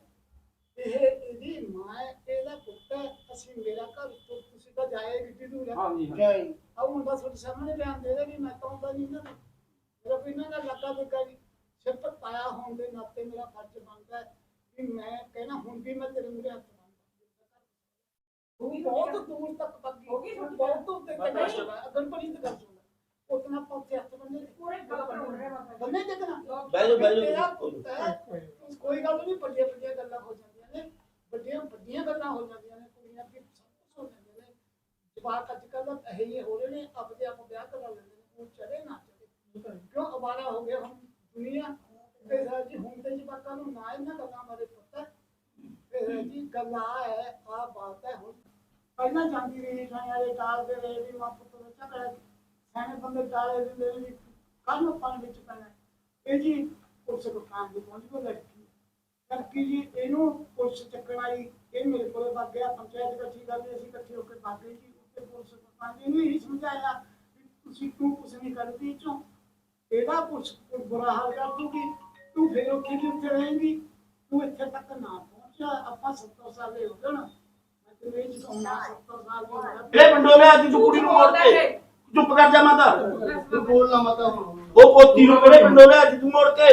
ਇਹ ਇਹਦੀ ਮਾਂ ਹੈ ਇਹਦਾ ਪੁੱਤ ਹੈ ਅਸੀਂ ਮੇਰਾ ਘਰ ਤੋਂ ਤੁਸੀਂ ਤਾਂ ਜਾਏ ਕਿੱਡੀ ਦੂਰ ਹੈ। ਹਾਂਜੀ ਜਾਏ ਆਹ ਮੁੰਡਾ ਤੁਹਾਡੇ ਸਾਹਮਣੇ ਬਿਆਨ ਦੇ ਦੇ ਵੀ ਮੈਂ ਤਾਂ ਹੁੰਦਾ ਨਹੀਂ ਨਾ। ਮੇਰਾ ਕੋਈ ਇਹਨਾਂ ਦਾ ਲੱਗਾ ਦੇਗਾ ਜੀ। ਸਿਰਫ ਤਾਇਆ ਹੋਣ ਦੇ ਨਾਤੇ ਮੇਰਾ ਫਰਜ਼ ਬਣਦਾ ਹੈ ਕਿ ਮੈਂ ਕਹਿਣਾ ਹੁਣ ਵੀ ਮੈਂ ਤੇਰੇ ਮੂਹਰੇ ਹੱਥ ਬੰਨਦਾ। ਤੂੰ ਬਹੁਤ ਦੂਰ ਤੱਕ ਬੱਗੀ ਹੋ ਗਈ ਤੁਹਾਡੀ ਬਹੁਤ ਦੂਰ ਤੱਕ ਗੱਲ ਸੁਣਾ ਅਗਰ ਪਣੀ ਤੇ ਗੱਲ ਸੁਣਾ। ਉਤਨਾ ਪੌਤੇ ਹੱਥ ਬੰਨੇ ਬੰਨੇ ਦੇਖਣਾ ਬਹਿ ਜਾਓ, ਬਹਿ ਜਾਓ। ਤੇਰਾ ਪੁੱਤ ਹੈ, ਕੋਈ ਗੱਲ ਨਹੀਂ ਵੱਡੀਆਂ ਵੱਡੀਆਂ ਗੱਲਾਂ ਹੋ ਜਾਂਦੀਆਂ ਨੇ। ਵੱਡੀਆਂ ਵੱਡੀਆਂ ਗੱਲਾਂ ਹੋ ਜਾਂਦੀਆਂ ਨੇ। ਕੁੜੀਆਂ ਦੀ ਸਭ ਕੁਝ ਹੋ ਜਾਂਦੇ ਨੇ। ਜਵਾਕ ਅੱਜ ਕੱਲ੍ਹ ਇਹ ਜਿਹੇ ਹੋ ਰਹੇ ਨੇ ਆਪਦੇ ਆਪ ਵਿਆਹ ਕਰਾ ਲੈਂਦੇ ਨੇ। ਉਹ ਚੜੇ ਨਾ ਚੜੇ ਕਿਉਂ ਅਵਾਰਾ ਹੋ ਗਿਆ ਹੁਣ ਦੁਨੀਆ? ਤੇ ਜੀ ਹੁਣ ਤੇ ਜਵਾਕਾਂ ਨੂੰ ਨਾ ਇਹਨਾਂ ਗੱਲਾਂ ਬਾਰੇ ਪਤਾ। ਫਿਰ ਜੀ ਗੱਲ ਆ ਹੈ ਆ ਬਾਤ ਹੈ। ਹੁਣ ਪਹਿਲਾਂ ਜਾਂਦੀ ਰਹੀ ਸਾਂ ਟਾਲਦੇ ਰਹੇ ਵੀ ਮਾਂ ਪੁੱਤ ਦਾ ਝਗੜਾ ਸਿਆਣੇ ਬੰਦੇ ਟਾਲੇ ਦਿੰਦੇ ਨੇ ਕੱਲ ਨੂੰ ਪਾਣੀ ਵਿੱਚ ਪੈਣਾ ਇਹ ਜੀ ਪੁਲਿਸ ਦੁਕਾਨ ਦੀ ਪਹੁੰਚ ਗਈ ਲੜਕੀ। ਲੜਕੀ ਜੀ, ਇਹਨੂੰ ਪੁਲਿਸ ਚੱਕਣ ਆਈ। ਇਹ ਮੇਰੇ ਕੋਲੇ ਵਗ ਗਿਆ। ਪੰਚਾਇਤ ਇਕੱਠੀ ਗੱਲ ਅਸੀਂ ਇਕੱਠੇ ਹੋ ਕੇ ਵਗ ਗਏ ਜੀ। ਉੱਤੇ ਪੁਲਿਸ ਦੁਕਾਨ ਜੀ ਨੂੰ ਇਹੀ ਸਮਝਾਇਆ ਵੀ ਤੁਸੀਂ ਕਿਉਂ ਕੁਛ ਨਹੀਂ ਕਰਦੀ ਚੋਂ ਇਹਦਾ ਕੁਛ ਬੁਰਾ ਹਾਲ ਕਰ ਦੂਗੀ ਤੂੰ ਫਿਰ ਉੱਥੇ ਦੀ ਰਹੇਂਗੀ? ਤੂੰ ਇੱਥੇ ਤੱਕ ਨਾ ਪਹੁੰਚਿਆ। ਆਪਾਂ 70 ਸਾਲ ਦੇ ਹੋ ਗਏ ਨਾ ਮੈਂ ਤੈਨੂੰ ਇਹ ਚੁਕਾਉਣਾ 70 ਸਾਲ ਦੀ ਉਮਰ ਇਹ ਬੰਡੋਲੇ ਅੱਜ ਤੂੰ ਕੁੜੀ ਨੂੰ ਮੋੜ ਕੇ ਚੁੱਪ ਕਰ ਜਾ ਮਾਤਾ। ਤੂੰ ਬੋਲਣਾ ਮਤਾ ਹੁਣ। ਉਹ ਪੋਤੀ ਨੂੰ ਕਿਹੜੇ ਬੰਡੋਲੇ ਅੱਜ ਤੂੰ ਮੋੜ ਕੇ?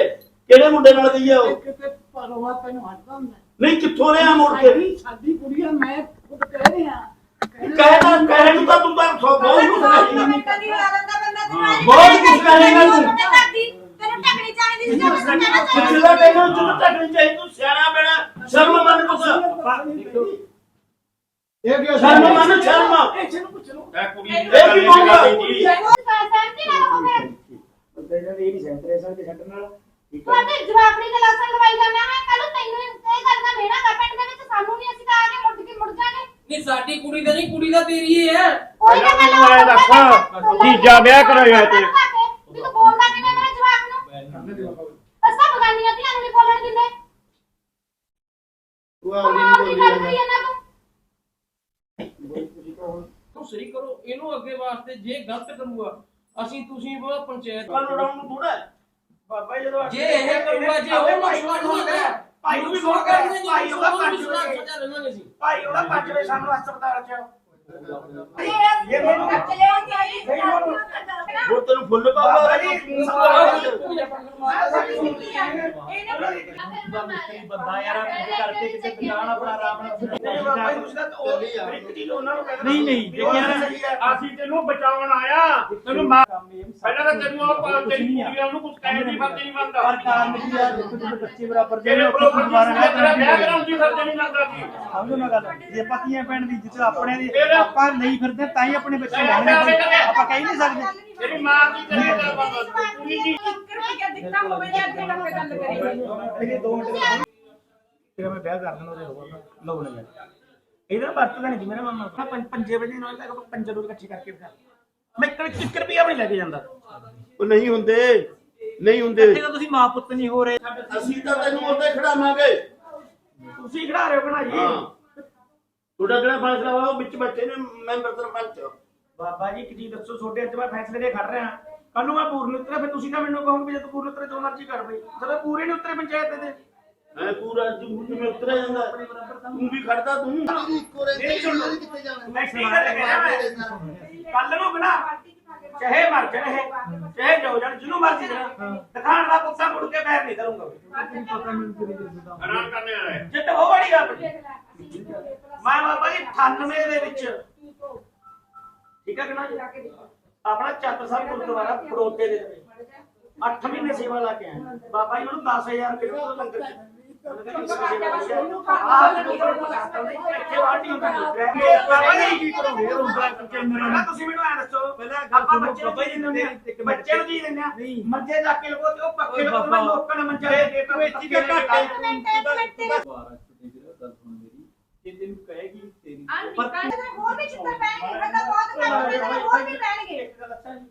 ਕਿਹੜੇ ਮੁੰਡੇ ਨਾਲ ਗਈ ਆ ਉਹ? ਕਿਤੇ ਪਰਵਾ ਤੈਨੂੰ ਹਟਦਾ ਹੁੰਦਾ। ਨਹੀਂ ਕਿੱਥੋਂ ਰਿਹਾ ਮੋੜ ਕੇ? ਸਾਡੀ ਸਾਡੀ ਕੁੜੀਆਂ ਮੈਂ ਖੁਦ ਕਹਿ ਰਿਹਾ। ਕਹਿਣਾ ਕਹਿਣ ਨੂੰ ਤਾਂ ਤੂੰ ਤਾਂ ਸੌ ਬਹੁਤ ਕੁਝ ਕਹੀ। ਕਦੀ ਆ ਲੈਂਦਾ ਬੰਦਾ ਤੂੰ ਬਹੁਤ ਕੁਝ ਕਹੇਗਾ ਤੂੰ ਤੈਨੂੰ ਟੱਕਣੀ ਚਾਹੀਦੀ ਸੀ ਜਦੋਂ ਤੂੰ ਕਹਿਣਾ ਚਾਹੀਦਾ ਪਿਛਲਾ ਤੈਨੂੰ ਜਦੋਂ ਤੱਕ ਨਹੀਂ ਚਾਹੀ ਤੂੰ ਸਿਆਣਾ ਬਣਾ ਸ਼ਰਮ ਮੰਨ ਕੁਛ। ਇਹ ਕੀ ਸ਼ਰਮ ਮੰਨ ਸ਼ਰਮ। ਇਹ ਚਲੋ ਪੁੱਛ ਲਓ। ਇਹ ਕੁੜੀ ਦੀ ਨਹੀਂ ਕਰਦੀ ਜੀ। ਸਹਿਮਤੀ ਨਾਲ ਹੋ ਫਿਰ। ਬੰਦੇ ਨੇ ਇਹ ਨਹੀਂ ਸੈਂਟਰ ਸਾਡੇ ਸੈਂਟਰ ਨਾਲ। ਠੀਕ ਤੂੰ ਆਪਣੇ ਜਵਾਬੜੀ ਦੇ ਲਾਸਨ ਲਵਾਈ ਜਾਂਦਾ ਹੈ ਕੱਲ ਨੂੰ ਤੈਨੂੰ ਇਹ ਗੱਲ ਦਾ ਮੇਰਾ ਕਰ ਪਿੰਡ ਦੇ ਵਿੱਚ ਸਾਨੂੰ ਨਹੀਂ ਅਸੀਂ ਤਾਂ ਆ ਕੇ ਮੁੜ ਕੇ ਮੁੜ ਜਾਗੇ। ਨਹੀਂ ਸਾਡੀ ਕੁੜੀ ਨਹੀਂ ਕੁੜੀ ਦਾ ਤੇਰੀ ਹੀ ਕੋਈ ਨਾ ਮੈਨੂੰ ਐਂ ਦੱਸ, ਤੀਜਾ ਵਿਆਹ ਕਰਾਇਆ ਤੇ। ਵੀ ਤੂੰ ਬੋਲਦਾ ਕਿਵੇਂ ਮੇਰੇ ਜਵਾਬ ਨੂੰ ਅਸਾਂ ਬਗਾਨੀਆਂ ਧੀਆਂ ਨੂੰ ਨਹੀਂ ਬੋਲਣ ਦਿੰਦੇ ਕਮਾਲ ਦੀ ਗੱਲ ਕਰੀ ਇਹਨਾਂ ਤੂੰ ਤੂੰ ਸਹੀ ਕਰੋ ਇਹਨੂੰ ਅੱਗੇ ਵਾਸਤੇ ਜੇ ਗਲਤ ਕਰੂਗਾ ਅਸੀਂ ਤੁਸੀਂ ਉਹ ਪੰਚਾਇਤ ਕੱਲ ਲੜਾਉਣ ਨੂੰ ਥੋੜਾ ਬਾਬਾ ਜਦੋਂ ਜੇ ਇਹ ਕਰੂਗਾ ਜੇ ਉਹ ਨੂੰ ਸੁਣਾ ਭਾਈ ਨੂੰ ਵੀ ਸੁਣਾ ਸੁਣ ਕਰਦੇ ਕੇ ਭਾਈ ਉਹਦਾ ਪੰਜ ਵਜੇ ਭਾਈ ਉਹਦਾ ਪੰਜ ਵਜੇ ਸਾਨੂੰ ਹਸਪਤਾਲ ਚ ਇਹ ਮੈਨੂੰ ਚੱਲੇ ਆਉਂਦੀ ਉਹ ਤੈਨੂੰ ਫੁੱਲ ਪਾਉਂਦਾ ਬਾਬਾ ਜੀ, ਬੰਦਾ ਯਾਰ ਕਰਕੇ ਕਿਤੇ ਦੁਕਾਨ ਆਪਣਾ ਆਰਾਮ ਨਾਲ ਨਹੀਂ ਬਾਬਾ ਜੀ ਤੁਸੀਂ ਤਾਂ ਉਹ ਇੱਕ ਚੀਜ਼ ਉਹਨਾਂ ਨੂੰ ਕਹਿੰਦੇ ਨਹੀਂ ਨਹੀਂ ਦੇਖਿਆ ਨਾ ਅਸੀਂ ਤੈਨੂੰ ਬਚਾਉਣ ਆਇਆ। ਤੈਨੂੰ ਮਾਰ ਕੰਮ ਇਹ ਪਹਿਲਾਂ ਤਾਂ ਤੈਨੂੰ ਉਹ ਪਾ- ਤੇਰੀ ਕੁੜੀਆਂ ਨੂੰ ਕੁਝ ਕਹਿਣ ਦੀ ਫਰਜ਼ ਨਹੀਂ ਪਰ ਮੰਨਦਾ ਕਾਰਨ ਕੀ ਆ? ਦੇਖੋ ਜਿਹੜੇ ਬੱਚੇ ਬਰਾਬਰ ਦੇ ਤੇਰੇ ਨੇ ਕੋਲ ਉੱਥੇ ਦੁਬਾਰਾ ਮੈਂ ਤੇਰਾ ਵਿਆਹ ਹੈ ਕਰਾਉਣ ਦੀ ਫਰਜ਼ ਨਹੀਂ ਮੰਨਦਾ ਸੀ। ਸਮਝੋ ਨਾ ਗੱਲ। ਜੇ ਪਤੀਆਂ ਪੈਣ ਦੀ ਜਿੱਤ ਆਪਣੇ ਦੀ ਫਿਰ- ਆਪਾਂ ਨਹੀਂ ਫਿਰਦੇ ਤਾਂ ਹੀ ਆਪਣੇ ਬੱਚੇ ਲੈਣਗੇ ਆਪਾਂ ਕਹਿ ਨਹੀਂ ਸਕਦੇ। ਤੇਰੀ ਮਾਂ ਦੀ ਤੇਰੀ ਦਾ ਬਾਬਾ ਕੁੜੀ ਦੀ ਦਿੱਤਾ ਹੋਵੇ ਜਾਂ ਅੱਗੇ ਟੱਪੇ ਗੱਲ ਕਰੇ ਇਹ 2 ਮਿੰਟ ਫਿਰ ਮੈਂ ਵਿਆਹ ਕਰ ਦੇਣਾ ਉਹਦੇ ਹੋਊਗਾ ਲਓ ਨਾ ਇਹਦਾ ਵਰਤਦਾ ਨਹੀਂ ਮੇਰਾ ਮਾਮਾ। ਪੰਜ ਪੰਜੇ ਵਜੇ ਨਾਲ ਤੱਕ ਪੰਜ ਰੋਜ਼ ਇਕੱਠੇ ਕਰਕੇ ਬਿਠਾ ਮੈਂ ਇੱਕ ਇੱਕ ਰੁਪਿਆ ਵੀ ਨਹੀਂ ਲੈ ਕੇ ਜਾਂਦਾ। ਉਹ ਨਹੀਂ ਹੁੰਦੇ। ਨਹੀਂ ਹੁੰਦੇ। ਤਾਂ ਤੁਸੀਂ ਮਾਂ ਪੁੱਤ ਨਹੀਂ ਹੋ ਰਹੇ। ਅਸੀਂ ਤਾਂ ਤੈਨੂੰ ਉੱਤੇ ਖੜਾਵਾਂਗੇ। ਤੁਸੀਂ ਖੜਾ ਰਹੇ ਹੋ ਬਣਾ ਜੀ ਹਾਂ। ਤੁਹਾਡਾ ਜਿਹੜਾ ਫੈਸਲਾ ਹੋਇਆ? ਉਹ ਵਿੱਚ ਬੱਚੇ ਨੇ ਮੈਂਬਰ ਸਰਪੰਚ ਬਾਬਾ ਜੀ ਚੀਜ਼ ਦੱਸੋ ਤੁਹਾਡੇ ਅੱਜ ਮੈਂ ਫੈਸਲੇ ਦੇ ਖੜ ਰਿਹਾ। ਕੱਲ ਨੂੰ ਮੈਂ ਪੂਰਨ ਉਤਰੇ ਫਿਰ ਤੁਸੀਂ ਤਾਂ ਮੈਨੂੰ ਕਹੋਗੇ ਵੀ ਜੇ ਤੂੰ ਪੂਰਨ ਉਤਰੇ ਜੋ ਮਰਜ਼ੀ ਕਰ ਬਈ। ਜਦੋਂ ਪੂਰੇ ਨਹੀਂ ਉਤਰੇ ਪੰਚਾਇਤ ਦੇ ਐ ਪੂਰਾ ਜੂਟ में ਉਤਰਿਆ ਜਾਂਦਾ। ਤੂੰ ਵੀ ਖੜਦਾ ਤੂੰ ਨਹੀਂ ਸੁਣ ਮੈਂ ਕੀ ਰਿਹਾ ਕੱਲ ਨੂੰ ਬਣਾ ਚਾਹੇ ਮਰ ਜਾਣ ਇਹ ਚਾਹੇ ਜੋ ਜਾਣ ਜਿਹਨੂੰ ਮਰਜ਼ੀ ਜਾਣ। ਦਿਖਾਣ ਦਾ ਪੁੱਤਾਂ ਮੁੜ ਕੇ ਪੈਰ ਨਹੀਂ ਕਰੂੰਗਾ ਹੈਰਾਨ ਕਰਨੇ ਹੈ। ਜਿੱਤ ਉਹ ਬੜੀ ਗੱਲ। ਮੈਂ ਬਾਬਾ ਜੀ 98 ਦੇ ਵਿੱਚ। ਠੀਕ ਹੈ ਕਿ ਨਾ ਜੀ? ਆਪਣਾ ਚੱਤ ਸਾਹਿਬ ਗੁਰਦੁਆਰਾ ਪੜੋਤੇ ਦੇ ਵਿੱਚ। 8 ਮਹੀਨੇ ਸੇਵਾ ਲਾ ਕੇ ਆਇਆ ਬਾਬਾ ਜੀ ਮੈਨੂੰ 10000 ਰੁਪਏ ਦਾ ਲੰਗਰ ਚ। ਤੁਸੀਂ ਮੈਨੂੰ ਐ ਦੱਸੋ ਪਹਿਲਾਂ ਆਪਾਂ ਗੱਲ ਬੱਚੇ ਨੂੰ ਸੁਣੋ, ਕੀ ਦਿੰਦੇ ਆ? ਇੱਕ ਮਿੰਟ। ਬੱਚੇ ਨੂੰ ਕੀ ਦਿੰਦੇ ਆ? ਨਹੀਂ। ਮੰਜੇ ਜਾ ਕੇ ਤੇ ਉਹ ਪੱਕੇ। ਲੋਕਾਂ ਨੇ ਮੰਜਾ ਦੇ ਤੂੰ ਇੱਥੇ ਕਿਉਂ ਘੱਟ ਇੱਕ ਮਿੰਟ ਇੱਕ ਮਿੰਟ। ਜੇ ਤੈਨੂੰ ਕਹੇਗੀ ਤੇਰੀ ਪਰ ਹੋਰ ਵੀ ਚਿੱਤਰ ਪੈਣਗੇ ਬੰਦਾ ਬਹੁਤ ਪੈਣਗੇ ਹੋਰ ਵੀ ਪੈਣਗੇ। ਇੱਕ ਗੱਲ ਦੱਸਾਂ ਜੀ।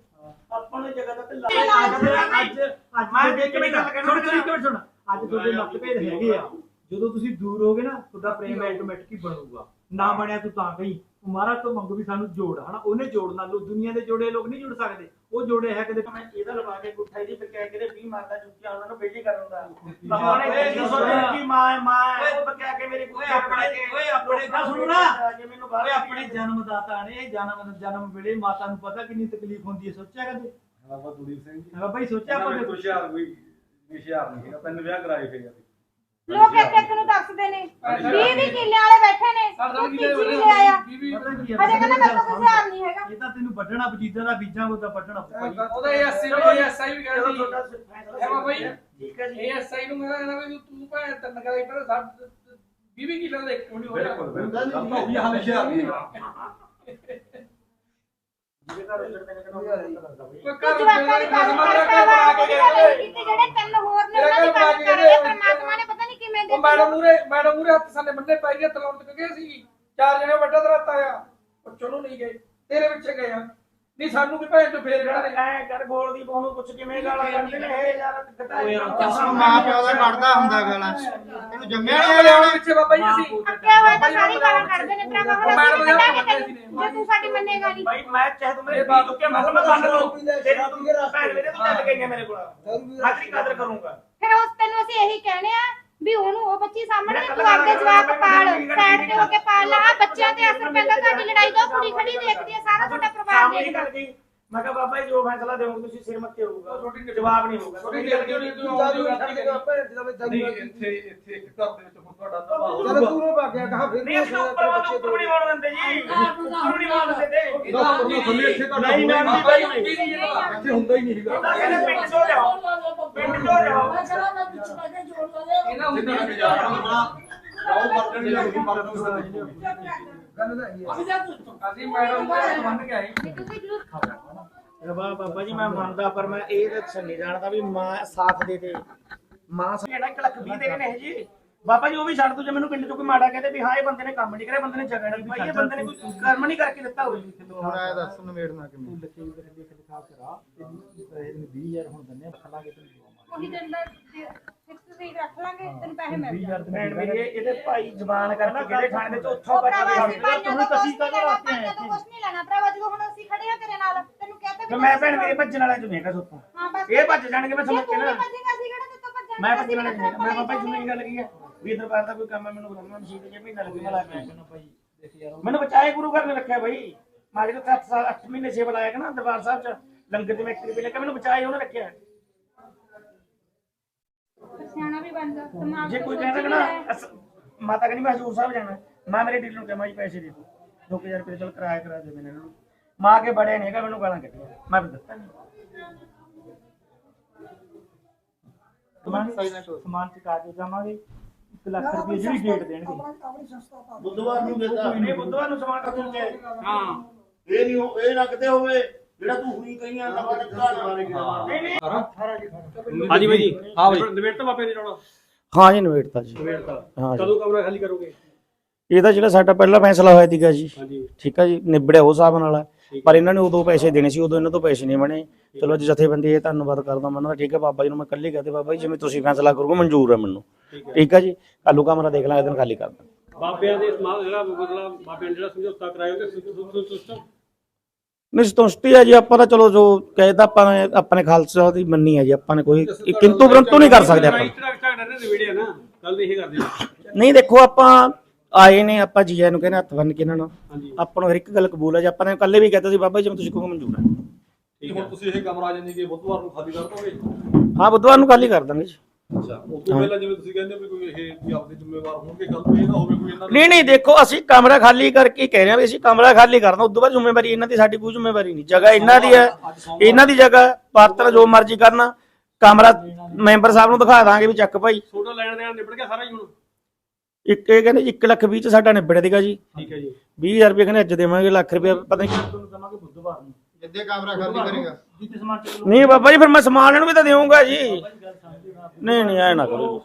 ਆਪਾਂ ਨੂੰ ਜਗ੍ਹਾ ਦਾ ਢਿੱਲਾ ਅੱਜ ਅੱਜ ਮੈਂ ਤੁਹਾਡੇ ਇੱਕ ਮਿੰਟ ਗੱਲ ਕਰਨਾ ਸੁਣ ਸੁਣ ਇੱਕ ਮਿੰਟ ਸੁਣ। ਅੱਜ ਤੁਹਾਡੇ ਮਤਭੇਦ ਹੈਗੇ ਆ। ਜਦੋਂ ਤੁਸੀਂ ਦੂਰ ਹੋਗੇ ਨਾ ਤੁਹਾਡਾ ਪ੍ਰੇਮ ਆਟੋਮੈਟਿਕ ਹੀ ਬਣੂਗਾ? ਨਾ ਬਣਿਆ ਤੂੰ ਤਾਂ ਕਹੀਂ। ਮਹਾਰਾਜ ਤੋਂ ਮੰਗ ਵੀ ਸਾਨੂੰ ਜੋੜ ਹਨਾ? ਉਹਨੇ ਜੋੜਨਾ ਲੋ ਦੁਨੀਆ ਦੇ ਜੋੜੇ ਲੋਕ ਨਹੀਂ ਜੁੜ ਸਕਦੇ। ਉਹ ਜੋੜੇ ਹੈ ਕਦੇ ਮੈਂ ਇਹਦਾ ਲਵਾ ਕੇ ਗੁੱਠਾ ਦੀ ਫਿਰ ਕਹਿ ਕੇ 20 ਮਾਰਦਾ ਚੁੱਕਿਆ ਉਹਨਾਂ ਨੂੰ ਬੇਟੀ ਕਰਨ ਦਾ। ਬਾਬਾ ਸੋਚਿਆ ਕਿ ਮਾਂ ਮਾਂ ਉਹ ਬਕਿਆ ਕੇ ਮੇਰੀ ਓਏ ਆਪਣੇ ਓਏ ਆਪਣੇ ਗੱਲ ਸੁਣੋ ਨਾ। ਜੇ ਮੈਨੂੰ ਬਾਹਰ ਓਏ ਆਪਣੇ ਜਨਮਦਾਤਾ ਨੇ ਜਨਮ ਜਨਮ ਵੇਲੇ ਮਾਤਾ ਨੂੰ ਪਤਾ ਕਿੰਨੀ ਤਕਲੀਫ ਹੁੰਦੀ ਹੈ ਸੋਚਿਆ ਕਦੇ? ਬਾਬਾ ਕੁਲਦੀਪ ਸਿੰਘ ਜੀ। ਹਾਂ ਬਾਈ ਸੋਚਿਆ ਆਪਾਂ ਨੇ ਹੁਸ਼ਿਆਰ ਕੋਈ ਹੁਸ਼ਿਆਰ ਨਹੀਂ ਹੈਗਾ ਤਿੰਨ ਵਿਆਹ ਕਰਾਏ ਫੇਰ ਲੋਕ ਇੱਕ ਇੱਕ ਨੂੰ ਦੱਸਦੇ ਨੇ। 20 20 ਕਿੱਲੇ ਵਾਲੇ ਬੈਠੇ ਨੇ ਕੀ ਤੀਜੀ ਲੈ ਆਇਆ। ਅਜੇ ਕਹਿੰਦਾ ਮੇਰੇ ਤੋਂ ਕੋਈ ਹਾਲ ਨਹੀਂ ਹੈਗਾ। ਇਹ ਤਾਂ ਤੈਨੂੰ ਵੱਢਣਾ ਬਜੀਦਾਂ ਦਾ ਬੀਜਾਂ ਉਹਦਾ ਵੱਢਣਾ ਪਊਗਾ ਉਹਦਾ ਐਸਆਈ ਵੀ ਐਸਆਈ ਵੀ ਕਹਿੰਦੀ ਹੈ। ਜੀ ਠੀਕ ਹੈ ਜੀ। ਇਹ ਐਸਆਈ ਨੂੰ ਮੈਂ ਕਹਿੰਦਾ ਵੀ ਤੂੰ ਭਾਵੇਂ ਤਿੰਨ ਕਰਾਈ ਪਰ ਸੱਤ 20 ਕਿਲੋ ਦਾ ਇੱਕ ਮਿੰਟ ਹੋ ਜਾ ਉਹੀ ਹਾਲ ਸ਼ਹਿਰ ਦੀ ਕੋਈ ਤੂੰ ਘਰ ਜਵਾਕਾਂ ਦੀ ਗੱਲ ਦੇ ਕੀਤੀ ਜਿਹੜੇ ਤਿੰਨ ਹੋਰ ਨੇ ਉਹਨਾਂ ਦੀ ਗੱਲ ਕਰ ਰਹੇ ਪਰਮਾਤਮਾ ਨੇ ਪਤਾ ਨਹੀਂ ਕਿਵੇਂ ਉਹ ਦਿੱਤੀ ਮੈਡਮ ਮੂਰੇ ਮੈਡਮ ਮੂਰੇ ਹੱਥ ਸਾਨੇ ਬੰਨੇ ਪਾਈ ਗਿਆ ਤਲਾਉਣ ਗਏ ਸੀ ਚਾਰ ਜਣੇ ਵੱਡਾ ਦਰਾਤਾ ਆ ਉਹ ਚਲੋ ਨਹੀਂ ਗਏ। ਤੇਰੇ ਪਿੱਛੇ ਗਏ ਆ। ਨਹੀਂ ਸਾਨੂੰ ਵੀ ਭੈਣ ਤੋਂ ਫੇਰ ਖੜਾ ਨੇ ਐ ਕਰ ਗੋਲ ਦੀ ਬਹੂ ਨੂੰ ਪੁੱਛ ਕਿਵੇਂ ਗਾਲਾਂ ਕੱਢਦੇ ਨੇ ਇਹ ਯਾਰ ਕਟਾਈ ਮਾਂ ਪਿਓ ਦਾ ਕੱਢਦਾ ਹੁੰਦਾ ਗਾਲਾਂ। ਇਹਨੂੰ ਜੰਮਿਆ ਮੈਂ ਲਿਆਉਣ ਪਿੱਛੇ ਬਾਬਾ ਜੀ ਅਸੀਂ ਅੱਕਿਆ ਹੋਇਆ ਤਾਂ ਸਾਰੀ ਗਾਲਾਂ ਕੱਢਦੇ ਨੇ ਭਰਾਵਾ ਹੁਣ ਅਸੀਂ ਦੇ ਹੱਥ ਕੱਢਾਂਗੇ ਤੈਨੂੰ ਨੇ। ਜੇ ਤੂੰ ਸਾਡੀ ਮੰਨੇਗਾ ਨਹੀਂ? ਭਾਈ ਮੈਂ ਚਾਹੇ ਤੂੰ ਮੇਰੇ ਬਾਤ ਕੇ ਮਸਲ ਮੈਂ ਮੰਨ ਲਓ। ਤੇਰੀ ਤੂੰ ਭੈਣ ਮੇਰੇ ਤੋਂ ਚੱਲ ਗਈ ਹੈ ਮੇਰੇ ਕੋਲ। ਤੇਰੀ ਕਦਰ ਕਰੂੰਗਾ। ਫਿਰ ਉਸ ਤੈਨੂੰ ਅਸੀਂ ਇਹੀ ਕਹਿਣੇ ਆ ਵੀ ਉਹਨੂੰ ਉਹ ਬੱਚੀ ਸਾਹਮਣੇ ਤੂੰ ਆਪਦੇ ਜਵਾਕ ਪਾਲ ਸਾਈਡ ਤੇ ਹੋ ਕੇ ਪਾਲ ਲਾ। ਆਹ ਬੱਚਿਆਂ ਤੇ ਅਸਰ ਪੈਂਦਾ ਤੁਹਾਡੀ ਲੜਾਈ ਦਾ ਕੁੜੀ ਖੜੀ ਦੇਖਦੀ ਆ ਸਾਰਾ ਤੁਹਾਡਾ ਪਰਿਵਾਰ ਸਾਹਮਣੇ ਦੇਖਦਾ ਗੱਲ ਗਈ। ਮੈਂ ਕਿਹਾ ਬਾਬਾ ਜੀ ਜੋ ਫੈਸਲਾ ਦੇਵੋਗੇ ਤੁਸੀਂ ਸਿਰ ਮੱਤੇ ਹੋਊਗਾ। ਜਵਾਬ ਨਹੀਂ ਹੋਊਗਾ। ਛੋਟੀ ਜਿਹੀ ਜਿਹੜੀ ਤੂੰ ਆਉਂਦੀ ਨਹੀਂ ਇੱਥੇ ਇੱਥੇ ਇੱਕ ਘਰ ਦੇ ਵਿੱਚ ਤੁਹਾਡਾ ਦਬਾਅ ਨਹੀਂ ਅਸੀਂ ਉੱਪਰ ਵਾਲਾ ਉੱਪਰ ਨਹੀਂ ਮਾਣ ਦਿੰਦੇ ਜੀ। ਉੱਪਰ ਨਹੀਂ ਮਾਣ ਦਿੰਦੇ। ਤੇ ਥੱਲੇ ਇੱਥੇ ਤੁਹਾਡਾ ਨਹੀਂ ਮੈਮ ਜੀ ਭਾਈ ਨਹੀਂ ਇੱਥੇ ਹੁੰਦਾ ਹੀ ਨਹੀਂ ਹੈਗਾ। ਤਾਂ ਕਹਿੰਦੇ ਪਿੰਡ ਚੋ ਜਾਓ ਪਿੰਡ ਚੋ ਮੈਂ ਕਰਾਂ ਮੈਂ ਵਿੱਚ ਪਾ ਕੇ ਜੋੜ ਲਾ ਲਿਆ। ਇਹਨਾਂ ਹੁੰਦੀ ਸਿੱਧਾ ਨਹੀਂ ਜਾ ਜਾਓ ਮਰਦਣ ਜਾਂ ਤੁਸੀਂ ਮਰਦਣ ਅਸੀਂ ਜਾ ਤੂੰ। ਅਸੀਂ ਮੈਡਮ ਨੂੰ ਹੱਥ ਬੰਨ ਕੇ ਆਏ। ਰਬਾ ਬਾਬਾ ਜੀ ਮੈਂ ਮੰਨਦਾ ਪਰ ਮੈਂ ਇਹ ਦੱਸਣ ਨਹੀਂ ਜਾਣਦਾ ਵੀ ਮਾਂ ਸਾਥ ਦੇ ਦੇ। ਮਾਂ ਜਿਹੜਾ 1 ਲੱਖ 20 ਦੇ ਨੇ ਇਹ ਜੀ? ਬਾਬਾ ਜੀ ਉਹ ਵੀ ਛੱਡ ਦੋ ਜੇ ਮੈਨੂੰ ਪਿੰਡ ਚੋਂ ਕੋਈ ਮਾੜਾ ਕਹਦੇ ਵੀ ਹਾਂ ਇਹ ਬੰਦੇ ਨੇ ਕੰਮ ਨਹੀਂ ਕਰਿਆ ਬੰਦੇ ਨੇ ਜਗ੍ਹਾ ਨਹੀਂ ਪਾਈ ਇਹ ਬੰਦੇ ਨੇ ਕੋਈ ਕਰਮ ਨਹੀਂ ਕਰਕੇ ਦਿੱਤਾ ਹੋਵੇ ਹੁਣ ਆਇਆ ਦੱਸ ਨਵੇੜਨਾ ਕਿਵੇਂ? ਉਹੀ ਦਿਨ ਦਾ ਫਿਕਸ ਸਹੀ ਰੱਖ ਲਾਂਗੇ ਤੈਨੂੰ ਪੈਸੇ ਮਿਲ ਜਾਣਗੇ। ਭੈਣ ਮੇਰੀ ਇਹਦੇ ਭਾਈ ਜ਼ਬਾਨ ਕਰਕੇ ਕਿਹੜੇ ਥਾਣੇ ਵਿੱਚ ਉੱਥੋਂ ਉਹ ਬੱਚ ਭਰਾਵਾ ਅਸੀਂ ਕੇ ਭਾਈਆਂ ਹੁਣ ਤੋਂ ਕੁਛ ਤੁਸੀਂ ਕਦੋਂ ਆਤੇ ਤੋਂ ਇੱਥੇ? ਕੁਛ ਨਹੀਂ ਲੈਣਾ। ਭਰਾਵਾ ਜਦੋਂ ਹੁਣ ਅਸੀਂ ਖੜੇ ਆ ਤੇਰੇ ਨਾਲ ਤੈਨੂੰ ਕਹਤਾ ਤੇ ਮੈਂ ਭੈਣ ਮੇਰੇ ਭੱਜਣ ਵਾਲਾ ਸੁੱਤਾ ਹਾਂ ਬਸ। ਇਹ ਭੱਜ ਜਾਣਗੇ ਮੈਂ ਸਮਝ ਤੂੰ ਕੇ ਵੀ ਨਾ। ਮੈਂ ਭੱਜਣ ਵਾਲਾ ਮੈਂ ਪਾਪਾ ਜੀ ਨੂੰ ਇਹ ਗੱਲ ਕੀ ਹੈ? ਵੀ ਦਰਬਾਰ ਦਾ ਕੋਈ ਕੰਮ ਹੈ ਮੈਨੂੰ ਬੁਲਾਉਣਾ ਮਸ਼ੀਨ ਜੇ ਮਹੀਨਾ ਲੱਗੂਗਾ ਲਾ ਕੇ ਭਾਈ ਮੈਨੂੰ ਬਚਾਏ ਗੁਰੂ ਘਰ ਨੇ ਰੱਖਿਆ ਭਾਈ ਮਾਰੇ ਤੋਂ 7 ਸਾਲ 8 ਮਹੀਨੇ ਸੇਵਾ ਲਾਇਆ ਕਿ ਨਾ ਦਰਬਾਰ ਸਾਹਿਬ ਚ ਲੰਗਰ ਦੇ ਮੈਂ 1 ਰੁਪਏ ਲੈ ਕੇ ਮੈਨੂੰ ਬਚਾਏ ਉਹਨੇ ਰੱਖਿਆ। ਸਿਆਣਾ ਵੀ ਬਣ ਜਾ ਦਿਮਾਗ ਜੇ ਤੇ ਕੋਈ ਸੋਚ ਕਹਿੰਦਾ ਕਿ ਵੀ ਨਾ ਲੈ। ਅਸ- ਮਾਤਾ ਕਹਿੰਦੀ ਮੈਂ ਹਜ਼ੂਰ ਸਾਹਿਬ ਜਾਣਾ ਮੈਂ ਮੇਰੇ ਡੀਲਰ ਨੂੰ ਕਿਹਾ ਮੈਂ ਜੀ ਪੈਸੇ ਦੇ ਦਿਓ। 2000 ਰੁਪਏ ਚਲ ਕਿਰਾਇਆ ਕਰਾ ਦੇ ਮੈਨੂੰ ਇਹਨਾਂ ਨੂੰ। ਮਾਂ ਕੇ ਬੜਿਆ ਨਹੀਂ ਹੈਗਾ ਮੈਨੂੰ ਗਾਲਾਂ ਕੱਢੀਆਂ। ਮੈਂ ਵੀ ਦਿੱਤਾ ਨਹੀਂ ਸਮਾਨ ਸਮਾਨ ਚੁਕਾ ਕੇ ਜਾਵਾਂਗੇ। 1 ਲੱਖ ਰੁਪਏ ਜਿਹੜੀ ਡੇਟ ਦੇਣਗੇ। ਆਪਣੀ ਆਪਣੀ ਸੰਸਥਾ ਪਾ ਬੁੱਧਵਾਰ ਨੂੰ ਦੇਦਾ ਨਹੀਂ ਬੁੱਧਵਾਰ ਨੂੰ ਸਮਾਨ ਕਰ ਦਿੰਦੇ ਹਾਂ। ਇਹ ਨਹੀਂ ਹੋ- ਇਹ ਨਾ ਕਿਤੇ ਹੋਵੇ ਜਿਹੜਾ ਤੂੰ ਹੁਣੀ ਕਹੀਆਂ ਨਵਾਂ ਨਾ ਗਿਆ ਨਹੀਂ ਨਹੀਂ ਹਾਂਜੀ ਬਾਈ ਜੀ। ਹਾਂ ਬਾਈ। ਨਿਬੇੜ ਤਾਂ ਬਾਪੇ ਦੀ ਰੌਲਾ। ਹਾਂ ਜੀ ਨਵੇੜਤਾ ਜੀ। ਹਾਂ ਜੀ। ਕਦੋਂ ਕਮਰਾ ਖਾਲੀ ਕਰੋਗੇ? ਇਹਦਾ ਜਿਹੜਾ ਸਾਡਾ ਪਹਿਲਾ ਫੈਸਲਾ ਹੋਇਆ ਸੀਗਾ ਜੀ। ਹਾਂਜੀ ਠੀਕ ਆ ਜੀ ਨਿਬੜਿਆ ਉਹ ਹਿਸਾਬ ਨਾਲ ਆ। ਪਰ ਇਹਨਾਂ ਨੇ ਉਦੋਂ ਪੈਸੇ ਦੇਣੇ ਸੀ ਉਦੋਂ ਇਹਨਾਂ ਤੋਂ ਪੈਸੇ ਨਹੀਂ ਬਣੇ। ਚਲੋ ਅੱਜ ਜਥੇਬੰਦੀ ਇਹ ਧੰਨਵਾਦ ਕਰਦਾ ਮੈਂ ਇਹਨਾਂ ਦਾ ਠੀਕ ਹੈ ਬਾਬਾ ਜੀ ਨੂੰ ਮੈਂ ਕੱਲੀ ਕਹਤੇ ਬਾਬਾ ਜੀ ਜਿਵੇਂ ਤੁਸੀਂ ਫੈਸਲਾ ਕਰੋਗੇ ਮਨਜ਼ੂਰ ਹੈ ਮੈਨੂੰ। ਠੀਕ ਹੈ। ਜੀ? ਕੱਲੂ ਕਮਰਾ ਦੇਖ ਲਾਂਗੇ ਦਿਨ ਖਾਲੀ ਕਰ ਦਾਂ ਬਾਬਿਆਂ ਦੇ ਸਮਾਨ ਜਿਹੜਾ ਮਤਲਬ ਬਾਬਿਆਂ ਜਿਹੜਾ ਸਮਝੌਤਾ ਕਰਾਇਆ ਤੇ ਸਿਸਟਮ ਨਹੀਂ ਸੰਤੁਸ਼ਟੀ ਹੈ ਜੀ ਆਪਾਂ ਤਾਂ ਚਲੋ ਜੋ ਕਹਿਤਾ ਆਪਾਂ ਨੇ ਆਪਣੇ ਖਾਲਸਾ ਦੀ ਮੰਨੀ ਹੈ ਜੀ ਆਪਾਂ ਨੇ ਕੋਈ ਕਿੰਤੂ ਪਰੰਤੂ ਨਹੀਂ ਕਰ ਸਕਦੇ ਆਪਾਂ। ਨਹੀਂ ਦੇਖੋ ਆਪਾਂ ਆਏ ਨੇ ਆਪਾਂ ਜੀਆ ਨੂੰ ਕਹਿੰਦੇ ਹੱਥ ਬੰਨ ਕੇ ਇਹਨਾਂ ਨੂੰ। ਹਾਂਜੀ। ਆਪਾਂ ਨੂੰ ਹਰ ਇੱਕ ਗੱਲ ਕਬੂਲ ਹੈ ਜੀ ਆਪਾਂ ਨੇ ਕੱਲੇ ਵੀ ਕਹਤਾ ਸੀ ਬਾਬਾ ਜੀ ਜਿਵੇਂ ਤੁਸੀਂ ਕਹੋਗੇ ਮਨਜ਼ੂਰ ਹੈ ਕੀ ਹੁਣ ਤੁਸੀਂ ਇਹ ਕਮਰਾ ਜਾਨੀ ਕਿ ਬੁੱਧਵਾਰ ਨੂੰ ਖਾਲੀ ਕਰ ਦੋਗੇ? ਹਾਂ ਬੁੱਧਵਾਰ ਨੂੰ ਖਾਲੀ ਕਰ ਦਾਂਗੇ ਜੀ। ਅੱਛਾ ਉਸ ਤੋਂ ਪਹਿਲਾਂ ਜਿਵੇਂ ਤੁਸੀਂ ਕਹਿੰਦੇ ਹੋ ਵੀ ਕੋਈ ਇਹ ਵੀ ਆਪਦੇ ਜ਼ਿੰਮੇਵਾਰ ਹੋਣਗੇ ਕੱਲ ਨੂੰ ਇਹ ਨਾ ਹੋਵੇ ਕੋਈ ਇਹਨਾਂ ਨਹੀਂ ਨਹੀਂ ਦੇਖੋ ਅਸੀਂ ਕਮਰਾ ਖਾਲੀ ਕਰਕੇ ਕਹਿ ਰਹੇ ਹਾਂ ਵੀ ਅਸੀਂ ਕਮਰਾ ਖਾਲੀ ਕਰਨਾ ਉਸ ਤੋਂ ਬਾਅਦ ਜ਼ਿੰਮੇਵਾਰੀ ਇਹਨਾਂ ਦੀ ਸਾਡੀ ਕੋਈ ਜ਼ਿੰਮੇਵਾਰੀ ਨਹੀਂ। ਜਗ੍ਹਾ ਇਹਨਾਂ ਦੀ ਹੈ ਇਹਨਾਂ ਦੀ ਜਗ੍ਹਾ ਪਾਤਰ ਜੋ ਮਰਜ਼ੀ ਕਰਨਾ ਕਮਰਾ ਮੈਂਬਰ ਸਾਹਿਬ ਨੂੰ ਦਿਖਾ ਦਾਂਗੇ ਵੀ ਚੱਕ ਭਾਈ। ਛੋਟਾ ਲੈਣ ਦੇਣ ਨਿਬੜ ਗਿਆ ਸਾਰਾ ਹੀ ਹੁਣ। ਇੱਕ ਇਹ ਕਹਿੰਦੇ 1 ਲੱਖ 20 ਚ ਸਾਡਾ ਨਿਬੜਿਆ ਸੀਗਾ ਜੀ। ਠੀਕ ਹੈ ਜੀ। 20000 ਰੁਪਏ ਕਹਿੰਦੇ ਅੱਜ ਦੇਵਾਂਗੇ ਲੱਖ ਰੁਪਏ ਪਤਾ ਨਹੀਂ ਤੁਹਾਨੂੰ ਦਵਾਂਗੇ ਬੁੱਧਵਾਰ ਨੂੰ। ਜਿੱਦੇ ਕਮਰਾ ਖਾਲੀ ਕਰੇਗਾ। ਜਿੱਤੇ ਸਮਾਨ ਨਹੀਂ ਬਾਬਾ ਜੀ ਫਿਰ ਮੈਂ ਸਮਾਨ ਇਹਨੂੰ ਵੀ ਤਾਂ ਦੇਵਾਂਗਾ ਜੀ। ਨਹੀਂ ਨਹੀਂ ਐ ਨਾ ਕਰੋ